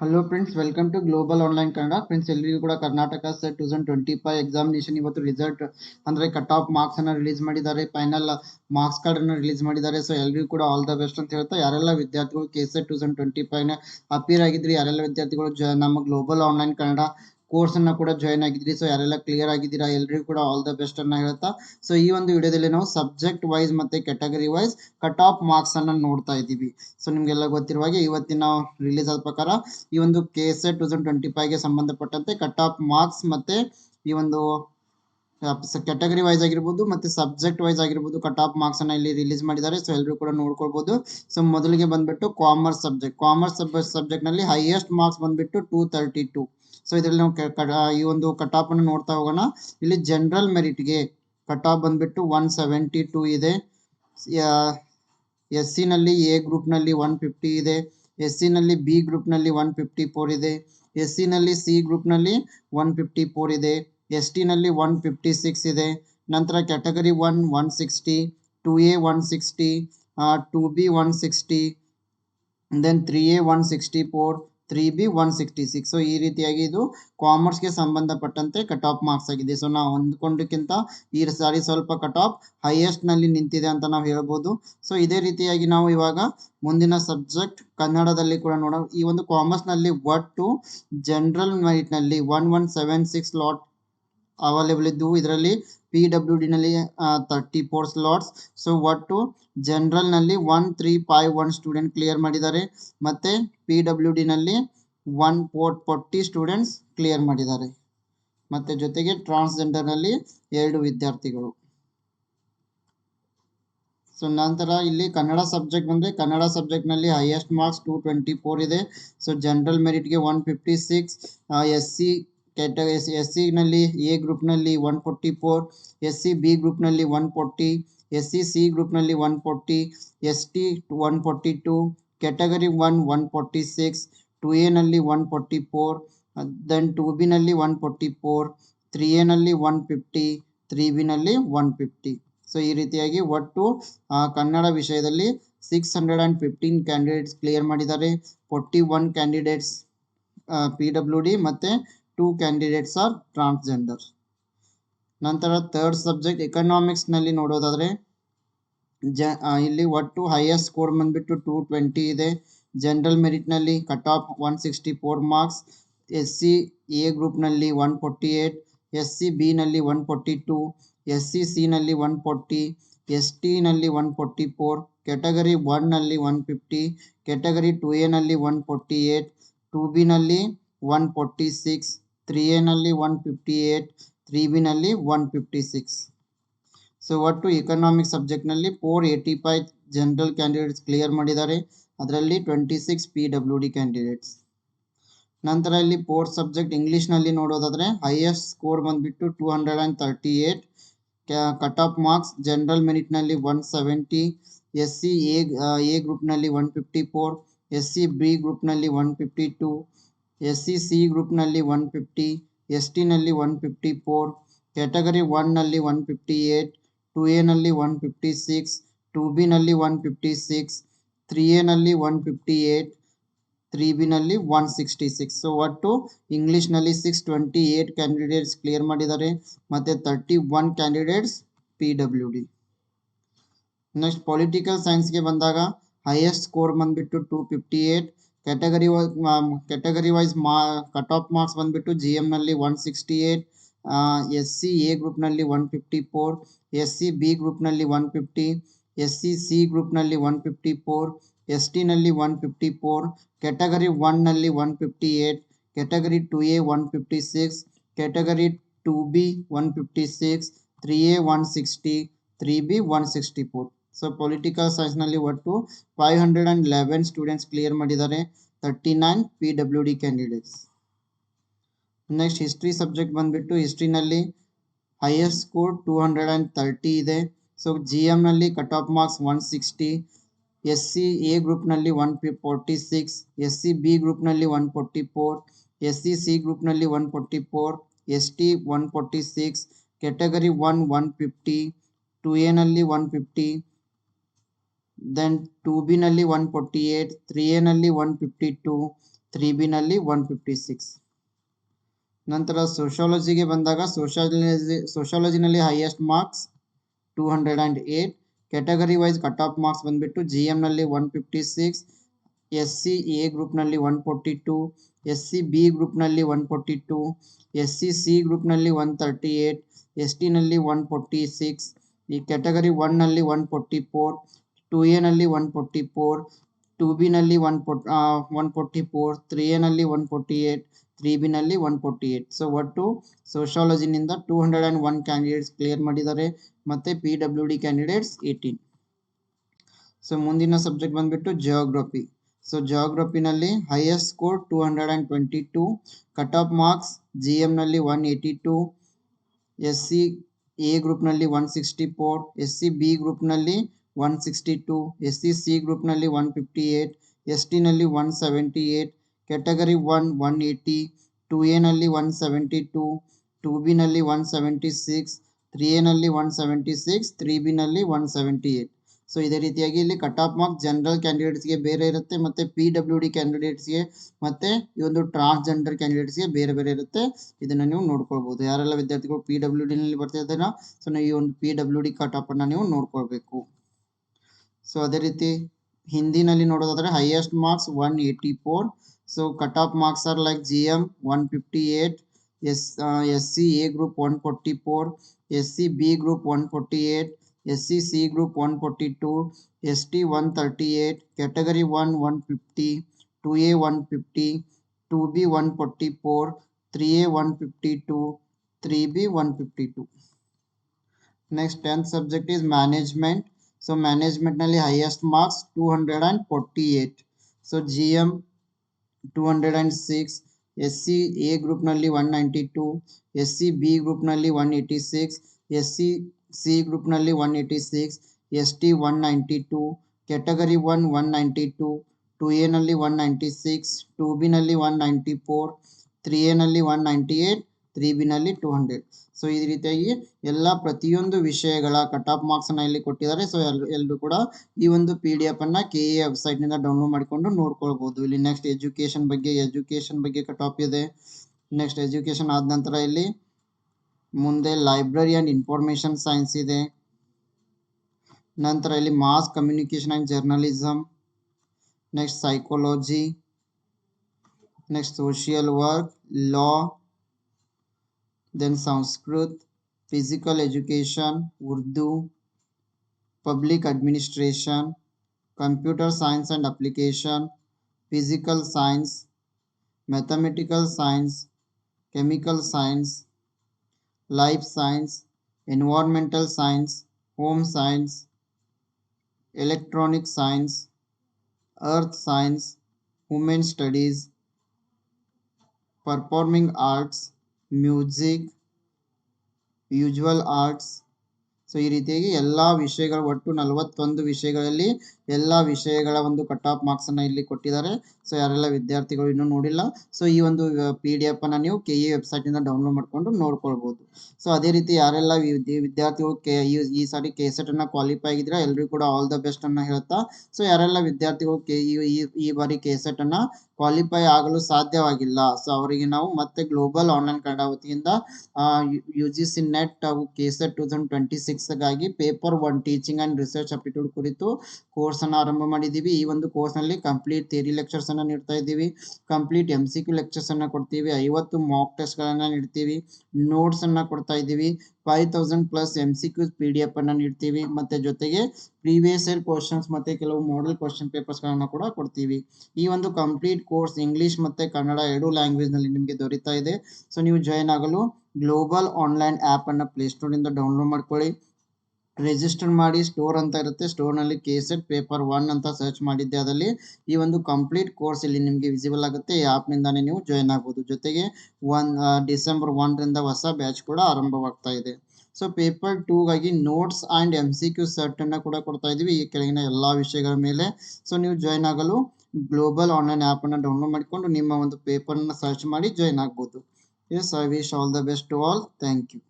Hello friends welcome to global online Kannada friends ಎಲ್ಲರಿಗೂ ಕೂಡ Karnataka SET two thousand twenty five examination ಇವತ್ತು result ಅಂದರೆ cut off marks ಅನ್ನು release ಮಾಡಿದ್ದಾರೆ final marks card ಅನ್ನು release ಮಾಡಿದ್ದಾರೆ. ಸೊ ಎಲ್ಲರಿಗೂ ಕೂಡ ಆಲ್ ದ ಬೆಸ್ಟ್ ಅಂತ ಹೇಳ್ತಾ, ಯಾರೆಲ್ಲ ವಿದ್ಯಾರ್ಥಿಗಳು K SET two thousand twenty ಫೈವ್ನ appear ಆಗಿದ್ರಿ, ಯಾರೆಲ್ಲ ವಿದ್ಯಾರ್ಥಿಗಳು ಜ ನಮ್ಮ ಗ್ಲೋಬಲ್ ಆನ್ಲೈನ್ ಕನ್ನಡ ಕೋರ್ಸ್ ಅನ್ನ ಕೂಡ ಜಾಯ್ನ್ ಆಗಿದ್ರಿ. ಸೊ ಯಾರೆಲ್ಲ ಕ್ಲಿಯರ್ ಆಗಿದ್ದೀರಾ ಎಲ್ರಿಗೂ ಕೂಡ ಆಲ್ ದ ಬೆಸ್ಟ್ ಅನ್ನ ಹೇಳ್ತಾ. ಸೊ ಈ ಒಂದು ವಿಡಿಯೋದಲ್ಲಿ ನಾವು ಸಬ್ಜೆಕ್ಟ್ ವೈಸ್ ಮತ್ತೆ category wise cut off marks ಅನ್ನ ನೋಡ್ತಾ ಇದ್ದೀವಿ. ಸೊ ನಿಮ್ಗೆಲ್ಲ ಗೊತ್ತಿರುವ ಹಾಗೆ ಇವತ್ತಿನ ರಿಲೀಸ್ ಆದ ಪ್ರಕಾರ ಈ ಒಂದು K S A two thousand twenty ಫೈವ್ಗೆ ಸಂಬಂಧಪಟ್ಟಂತೆ ಕಟ್ ಆಫ್ ಮಾರ್ಕ್ಸ್ ಮತ್ತೆ ಈ ಒಂದು ಕ್ಯಾಟಗರಿ ವೈಸ್ ಆಗಿರ್ಬೋದು ಮತ್ತೆ ಸಬ್ಜೆಕ್ಟ್ ವೈಸ್ ಆಗಿರ್ಬೋದು ಕಟ್ ಆಫ್ ಮಾರ್ಕ್ಸ್ ಅನ್ನ ಇಲ್ಲಿ ರಿಲೀಸ್ ಮಾಡಿದ್ದಾರೆ. ಸೊ ಎಲ್ಲರೂ ಕೂಡ ನೋಡ್ಕೊಳ್ಬಹುದು ಸೊ ಮೊದಲಿಗೆ ಬಂದ್ಬಿಟ್ಟು ಕಾಮರ್ಸ್ ಸಬ್ಜೆಕ್ಟ್ ಕಾಮರ್ಸ್ ಸಬ್ಜೆಕ್ಟ್ನಲ್ಲಿ ಹೈಯೆಸ್ಟ್ ಮಾರ್ಕ್ಸ್ ಬಂದ್ಬಿಟ್ಟು ಟೂ ತರ್ಟಿ ಟೂ ಸೊ ಇದರಲ್ಲಿ ನಾವು ಈ ಒಂದು ಕಟಾಪ್ ಅನ್ನು ನೋಡ್ತಾ ಹೋಗೋಣ. ಇಲ್ಲಿ ಜನರಲ್ ಮೆರಿಟ್ಗೆ ಕಟಾಪ್ ಬಂದ್ಬಿಟ್ಟು ಒನ್ ಸೆವೆಂಟಿ ಟೂ ಇದೆ ಎಸ್ ಸಿ ನಲ್ಲಿ ಎ ಗ್ರೂಪ್ನಲ್ಲಿ ಒನ್ ಫಿಫ್ಟಿ ಇದೆ. ಎಸ್ ಸಿ ನಲ್ಲಿ ಬಿ ಗ್ರೂಪ್ನಲ್ಲಿ ಒನ್ ಫಿಫ್ಟಿ ಫೋರ್ ಇದೆ. ಎಸ್ ಸಿ ನಲ್ಲಿ ಸಿ ಗ್ರೂಪ್ನಲ್ಲಿ ಒನ್ ಫಿಫ್ಟಿ ಫೋರ್ ಇದೆ. ಎಸ್ ಟಿ ನಲ್ಲಿ ಒನ್ ಫಿಫ್ಟಿ ಸಿಕ್ಸ್ ಇದೆ. ನಂತರ category one one sixty two A one sixty two B one sixty then three A one sixty four three B one sixty six so ಈ ರೀತಿಯಾಗಿ ಇದು ಕಾಮರ್ಸ್ಗೆ ಸಂಬಂಧಪಟ್ಟಂತೆ cut off marks ಆಗಿದೆ. So ನಾವು ಅಂದ್ಕೊಂಡಕ್ಕಿಂತ ಈ ಸಾರಿ ಸ್ವಲ್ಪ ಕಟ್ ಆಫ್ ಹೈಯೆಸ್ಟ್ನಲ್ಲಿ ನಿಂತಿದೆ ಅಂತ ನಾವು ಹೇಳ್ಬೋದು. ಸೊ ಇದೇ ರೀತಿಯಾಗಿ ನಾವು ಇವಾಗ ಮುಂದಿನ ಸಬ್ಜೆಕ್ಟ್ ಕನ್ನಡದಲ್ಲಿ ಕೂಡ ನೋಡ ಈ ಒಂದು ಕಾಮರ್ಸ್ನಲ್ಲಿ ಒಟ್ಟು general ಮೆರಿಟ್ನಲ್ಲಿ one one seven six lot available ಇದ್ದು, ಇದರಲ್ಲಿ ಪಿ ನಲ್ಲಿ ತರ್ಟಿ ಫೋರ್ ಸ್ಲಾಟ್ಸ್ ಸೊ ಒಟ್ಟು ಜನರಲ್ನಲ್ಲಿ one three five one student clear ಮಾಡಿದ್ದಾರೆ. ಮತ್ತೆ P W ಡಿನಲ್ಲಿ one four forty students clear ಮಾಡಿದ್ದಾರೆ. ಮತ್ತೆ ಜೊತೆಗೆ ಟ್ರಾನ್ಸ್ಜೆಂಡರ್ನಲ್ಲಿ ಎರಡು ವಿದ್ಯಾರ್ಥಿಗಳು. ಸೊ ನಂತರ ಇಲ್ಲಿ ಕನ್ನಡ ಸಬ್ಜೆಕ್ಟ್ ಬಂದರೆ Kannada ಸಬ್ಜೆಕ್ಟ್ನಲ್ಲಿ highest marks two twenty four ಇದೆ. So general ಮೆರಿಟ್ಗೆ one fifty six S C ಕೆಟ S S ಸಿನಲ್ಲಿ A ಗ್ರೂಪ್ನಲ್ಲಿ one forty four S C B ಗ್ರೂಪ್ನಲ್ಲಿ one forty S C C ಗ್ರೂಪ್ನಲ್ಲಿ one forty S T one forty two category one one forty six two ಎನಲ್ಲಿ one forty four then two ಬಿನಲ್ಲಿ one forty four three ಎನಲ್ಲಿ one fifty three ಬಿನಲ್ಲಿ one fifty so ಈ ರೀತಿಯಾಗಿ ಒಟ್ಟು ಕನ್ನಡ ವಿಷಯದಲ್ಲಿ six hundred and fifteen candidates clear ಮಾಡಿದ್ದಾರೆ. Forty one candidates P W D ಮತ್ತು two candidates are transgender ನಂತರ third subject ಎಕನಾಮಿಕ್ಸ್ನಲ್ಲಿ ನೋಡೋದಾದರೆ, ಜ ಇಲ್ಲಿ ಒಟ್ಟು ಹೈಯೆಸ್ಟ್ ಸ್ಕೋರ್ ಬಂದ್ಬಿಟ್ಟು ಟೂ ಟ್ವೆಂಟಿ ಇದೆ. General ಮೆರಿಟ್ನಲ್ಲಿ cut off one sixty four marks S C A ಗ್ರೂಪ್ನಲ್ಲಿ one forty eight S C ಬಿನಲ್ಲಿ one forty two S C ಸಿನಲ್ಲಿ one forty S ಟಿನಲ್ಲಿ one forty four category ಒನ್ನಲ್ಲಿ one fifty category two ಎನಲ್ಲಿ one forty eight two ಬಿನಲ್ಲಿ one forty six three ಎನಲ್ಲಿ one fifty eight three ಬಿನಲ್ಲಿ one fifty six. So ಒಟ್ಟು economic ಸಬ್ಜೆಕ್ಟ್ನಲ್ಲಿ four eighty five general candidates clear ಮಾಡಿದ್ದಾರೆ. ಅದರಲ್ಲಿ twenty six P W D candidates ನಂತರ ಇಲ್ಲಿ fourth subject ಇಂಗ್ಲೀಷ್ನಲ್ಲಿ ನೋಡೋದಾದರೆ ಹೈಯೆಸ್ಟ್ ಸ್ಕೋರ್ ಬಂದುಬಿಟ್ಟು two hundred and thirty eight cut off marks general ಮೆರಿಟ್ನಲ್ಲಿ one seventy S C A A ಗ್ರೂಪ್ನಲ್ಲಿ one fifty four S C B ಗ್ರೂಪ್ನಲ್ಲಿ one fifty two S C C ಗ್ರೂಪ್ನಲ್ಲಿ one fifty S ಟಿನಲ್ಲಿ one fifty four, category ಒನ್ನಲ್ಲಿ one fifty eight two ಎನಲ್ಲಿ one fifty six, two ಬಿನಲ್ಲಿ one fifty six, three ಎನಲ್ಲಿ one fifty eight three ಬಿನಲ್ಲಿ one sixty six. So ಒಟ್ಟು ಇಂಗ್ಲೀಷ್ನಲ್ಲಿ six twenty eight candidates clear ಮಾಡಿದ್ದಾರೆ. ಮತ್ತು thirty one candidates P W D next political ಸೈನ್ಸ್ಗೆ ಬಂದಾಗ highest score ಬಂದುಬಿಟ್ಟು two fifty eight category wise category wise ಮಾ cut off marks ಬಂದುಬಿಟ್ಟು G ಎಮ್ನಲ್ಲಿ one sixty eight S C A ಗ್ರೂಪ್ನಲ್ಲಿ one fifty four S C B ಗ್ರೂಪ್ನಲ್ಲಿ one fifty S C C ಗ್ರೂಪ್ನಲ್ಲಿ one fifty four S ಟಿನಲ್ಲಿ one fifty four category ಒನ್ನಲ್ಲಿ one fifty eight category two A one fifty six category two B one fifty six three A one sixty three B one sixty four so political ಸೈನ್ಸ್ನಲ್ಲಿ ಒಟ್ಟು five hundred and eleven students clear ಮಾಡಿದ್ದಾರೆ. Thirty nine P W D candidates next history subject ಬಂದುಬಿಟ್ಟು ಹಿಸ್ಟ್ರಿನಲ್ಲಿ highest score two hundred and thirty ಇದೆ. So G ಎಮ್ನಲ್ಲಿ cut off marks one sixty S C A ಗ್ರೂಪ್ನಲ್ಲಿ one forty six S C B ಗ್ರೂಪ್ನಲ್ಲಿ one forty four S C C ಗ್ರೂಪ್ನಲ್ಲಿ one forty four S T one forty six category one one fifty two ಎನಲ್ಲಿ one fifty then two ಬಿನಲ್ಲಿ one forty eight three ಎನಲ್ಲಿ one fifty two three ಬಿನಲ್ಲಿ one fifty six ನಂತರ ಸೋಷಾಲಜಿಗೆ ಬಂದಾಗ sociology ಸೋಷಾಲಜಿನಲ್ಲಿ highest marks two hundred and eight category wise cut off marks ಬಂದುಬಿಟ್ಟು G ಎಮ್ನಲ್ಲಿ one fifty six S C A ಗ್ರೂಪ್ನಲ್ಲಿ one forty two S C B ಗ್ರೂಪ್ನಲ್ಲಿ one forty two S C C ಗ್ರೂಪ್ನಲ್ಲಿ one thirty eight S ಟಿನಲ್ಲಿ one forty six ಈ category ಒನ್ನಲ್ಲಿ one forty four two ನಲ್ಲಿ one forty four two ಬಿನಲ್ಲಿ one four one forty four three ಎನಲ್ಲಿ one forty eight three ಬಿನಲ್ಲಿ one forty eight. So ಒಟ್ಟು ಸೋಷಾಲಜಿನಿಂದ two hundred and one candidates clear ಮಾಡಿದ್ದಾರೆ ಮತ್ತೆ P W D candidates eighteen. So ಮುಂದಿನ subject ಬಂದ್ಬಿಟ್ಟು geography so ಜಿಯೋಗ್ರಫಿನಲ್ಲಿ highest score two hundred and twenty two cut off marks G ಎಮ್ನಲ್ಲಿ one eighty two S C A ಗ್ರೂಪ್ನಲ್ಲಿ one sixty four S C B ಗ್ರೂಪ್ನಲ್ಲಿ one sixty two S C C ಗ್ರೂಪ್ನಲ್ಲಿ one fifty eight S ಟಿನಲ್ಲಿ one seventy eight category one one eighty two ಎನಲ್ಲಿ one seventy two two ಬಿನಲ್ಲಿ one seventy six three ಎನಲ್ಲಿ one seventy six three ಬಿನಲ್ಲಿ one seventy eight so ಇದೇ ರೀತಿಯಾಗಿ ಇಲ್ಲಿ cut off mark general ಕ್ಯಾಂಡಿಡೇಟ್ಸ್ಗೆ ಬೇರೆ ಇರುತ್ತೆ, ಮತ್ತೆ ಪಿ ಡಬ್ಲ್ಯೂ ಡಿ ಕ್ಯಾಂಡಿಡೇಟ್ಸ್ಗೆ ಮತ್ತು ಈ ಒಂದು ಟ್ರಾನ್ಸ್ಜೆಂಡರ್ ಕ್ಯಾಂಡಿಡೇಟ್ಸ್ಗೆ ಬೇರೆ ಬೇರೆ ಇರುತ್ತೆ. ಇದನ್ನ ನೀವು ನೋಡ್ಕೊಳ್ಬೋದು. ಯಾರೆಲ್ಲ ವಿದ್ಯಾರ್ಥಿಗಳು ಪಿ ಡಬ್ಲ್ಯೂ ಡಿನಲ್ಲಿ ಬರ್ತಾ ಇದ್ದಾರೆ ಸೊ ನೀವು ಈ ಒಂದು ಪಿ ಡಬ್ಲ್ಯೂ ಡಿ ಕಟ್ ಆಫನ್ನು ನೀವು ನೋಡ್ಕೊಳ್ಬೇಕು. ಸೊ ಅದೇ ರೀತಿ ಹಿಂದಿನಲ್ಲಿ ನೋಡೋದಾದ್ರೆ highest marks one eighty four so cut off marks are like G M one fifty eight S S C A group one forty four S C B group one forty eight S C C group one forty two S T one thirty eight category one one fifty two A one fifty two B one forty four three A one fifty two three B one fifty two next tenth subject is management So management nearly highest marks 248. So GM 206. SC A group nearly 192. SC B group nearly 186. SC C group nearly 186. ST 192. Category 1 192. 2A nearly 196. 2B nearly 194. 3A nearly 198. 3B nearly 200. So ಈ ರೀತಿಯಾಗಿ ಎಲ್ಲ ಪ್ರತಿಯೊಂದು ವಿಷಯಗಳ cut off ಅನ್ನ ಇಲ್ಲಿ ಕೊಟ್ಟಿದ್ದಾರೆ. So L ಎಲ್ಲರೂ ಕೂಡ ಈ ಒಂದು ಪಿ ಡಿ ಎಫ್ ಅನ್ನ ಕೆ ಎ ವೆಬ್ಸೈಟ್ನಿಂದ ಡೌನ್ಲೋಡ್ ಮಾಡಿಕೊಂಡು ನೋಡ್ಕೊಳ್ಬಹುದು ಇಲ್ಲಿ ನೆಕ್ಸ್ಟ್ ಎಜುಕೇಶನ್ ಬಗ್ಗೆ ಎಜುಕೇಶನ್ ಬಗ್ಗೆ ಕಟ್ ಆಫ್ ಇದೆ. ನೆಕ್ಸ್ಟ್ ಎಜುಕೇಶನ್ ಆದ ನಂತರ ಇಲ್ಲಿ ಮುಂದೆ ಲೈಬ್ರರಿ ಅಂಡ್ ಇನ್ಫಾರ್ಮೇಶನ್ ಸೈನ್ಸ್ ಇದೆ. ನಂತರ ಇಲ್ಲಿ mass communication and journalism next psychology next social work law then Sanskrit, physical education, Urdu, public administration, computer science and application, physical science, mathematical science, chemical science, life science, environmental science, home science, electronic science, earth science, women studies, performing arts, music visual arts. So ಈ ರೀತಿಯಾಗಿ ಎಲ್ಲ ವಿಷಯಗಳ ಒಟ್ಟು ನಲವತ್ತೊಂದು ವಿಷಯಗಳಲ್ಲಿ ಎಲ್ಲ ವಿಷಯಗಳ ಒಂದು ಕಟ್ ಆಫ್ ಮಾರ್ಕ್ಸ್ ಅನ್ನ ಇಲ್ಲಿ ಕೊಟ್ಟಿದ್ದಾರೆ. ಸೊ ಯಾರೆಲ್ಲ ವಿದ್ಯಾರ್ಥಿಗಳು ಇನ್ನೂ ನೋಡಿಲ್ಲ ಸೊ ಈ ಒಂದು ಪಿ ಡಿ ಎಫನ್ನು ನೀವು ಕೆ ಇ ವೆಬ್ಸೈಟಿಂದ ಡೌನ್ಲೋಡ್ ಮಾಡಿಕೊಂಡು ನೋಡ್ಕೊಳ್ಬಹುದು ಸೊ ಅದೇ ರೀತಿ ಯಾರೆಲ್ಲ ವಿದ್ಯಾರ್ಥಿಗಳು ಕೆ ಈ ಸಾರಿ ಕೆ ಅನ್ನ ಕ್ವಾಲಿಫೈ ಆಗಿದ್ರ ಎಲ್ರಿಗೂ ಕೂಡ ಆಲ್ ದ ಬೆಸ್ಟ್ ಅನ್ನ ಹೇಳ್ತಾ ಸೊ ಯಾರೆಲ್ಲ ವಿದ್ಯಾರ್ಥಿಗಳು ಕೆ ಈ ಬಾರಿ ಕೆ ಅನ್ನ ಕ್ವಾಲಿಫೈ ಆಗಲು ಸಾಧ್ಯವಾಗಿಲ್ಲ ಸೊ ಅವರಿಗೆ ನಾವು ಮತ್ತೆ ಗ್ಲೋಬಲ್ ಆನ್ಲೈನ್ ಕನ್ನಡ ವತಿಯಿಂದ ಯು ಜಿ ಸಿ ನೆಟ್ ಹಾಗೂ K SET two thousand twenty ಸಿಕ್ಸ್ಗಾಗಿ paper one teaching and research aptitude ಕುರಿತು ಕೋರ್ಸನ್ನು ಆರಂಭ ಮಾಡಿದ್ದೀವಿ ಈ ಒಂದು ಕೋರ್ಸ್ನಲ್ಲಿ ಕಂಪ್ಲೀಟ್ ಥಿಯರಿ ಲೆಕ್ಚರ್ಸ್ ಅನ್ನು ನೀಡ್ತಾ ಇದ್ದೀವಿ. ಕಂಪ್ಲೀಟ್ ಎಂ ಸಿ ಕ್ಯೂ ಲೆಕ್ಚರ್ಸನ್ನು ಕೊಡ್ತೀವಿ. ಐವತ್ತು ಮಾಕ್ ಟೆಸ್ಟ್ ಗಳನ್ನ ನೀಡ್ತೀವಿ. ನೋಟ್ಸನ್ನು ಕೊಡ್ತಾ ಇದ್ದೀವಿ. Five thousand plus M C Qs P D F ಅನ್ನು ನೀಡ್ತೀವಿ. ಮತ್ತೆ ಜೊತೆಗೆ ಪ್ರೀವಿಯಸ್ ಇಯರ್ ಕ್ವಶನ್ಸ್ ಮತ್ತೆ ಕೆಲವು ಮಾಡೆಲ್ ಕ್ವಶನ್ ಪೇಪರ್ಸ್ಗಳನ್ನು ಕೂಡ ಕೊಡ್ತೀವಿ. ಈ ಒಂದು ಕಂಪ್ಲೀಟ್ ಕೋರ್ಸ್ ಇಂಗ್ಲಿಷ್ ಮತ್ತೆ ಕನ್ನಡ ಎರಡು ಲ್ಯಾಂಗ್ವೇಜ್ನಲ್ಲಿ ನಿಮಗೆ ದೊರೀತಾ ಇದೆ. ಸೊ ನೀವು ಜಾಯ್ನ್ ಆಗಲು ಗ್ಲೋಬಲ್ ಆನ್ಲೈನ್ ಆ್ಯಪನ್ನು ಪ್ಲೇಸ್ಟೋರಿಂದ ಡೌನ್ಲೋಡ್ ಮಾಡ್ಕೊಳ್ಳಿ. ರಿಜಿಸ್ಟರ್ ಮಾಡಿ ಸ್ಟೋರ್ ಅಂತ ಇರುತ್ತೆ. ಸ್ಟೋರ್ನಲ್ಲಿ ಸೆಟ್ ಪೇಪರ್ ಒನ್ ಅಂತ ಸರ್ಚ್ ಮಾಡಿದ್ದೆ. ಅದರಲ್ಲಿ ಈ ಒಂದು ಕಂಪ್ಲೀಟ್ ಕೋರ್ಸ್ ಇಲ್ಲಿ ನಿಮಗೆ ವಿಸಿಬಲ್ ಆಗುತ್ತೆ. ಈ ಆ್ಯಪ್ನಿಂದಾನೇ ನೀವು ಜಾಯ್ನ್ ಆಗಬಹುದು ಜೊತೆಗೆ ಒನ್ ಡಿಸೆಂಬರ್ ಒನ್ರಿಂದ ಹೊಸ ಬ್ಯಾಚ್ ಕೂಡ ಆರಂಭವಾಗ್ತಾ ಇದೆ. So, paper ಟೂಗಾಗಿ notes and M C Q ಸರ್ಟನ್ನು ಕೂಡ ಕೊಡ್ತಾ ಇದೀವಿ ಈ ಕೆಳಗಿನ ಎಲ್ಲ ವಿಷಯಗಳ ಮೇಲೆ. ಸೊ, ನೀವು ಜಾಯ್ನ್ ಆಗಲು ಗ್ಲೋಬಲ್ ಆನ್ಲೈನ್ ಆ್ಯಪನ್ನು ಡೌನ್ಲೋಡ್ ಮಾಡಿಕೊಂಡು ನಿಮ್ಮ ಒಂದು ಪೇಪರ್ನ ಸರ್ಚ್ ಮಾಡಿ ಜಾಯ್ನ್ ಆಗ್ಬೋದು. Yes I wish all the best to all thank you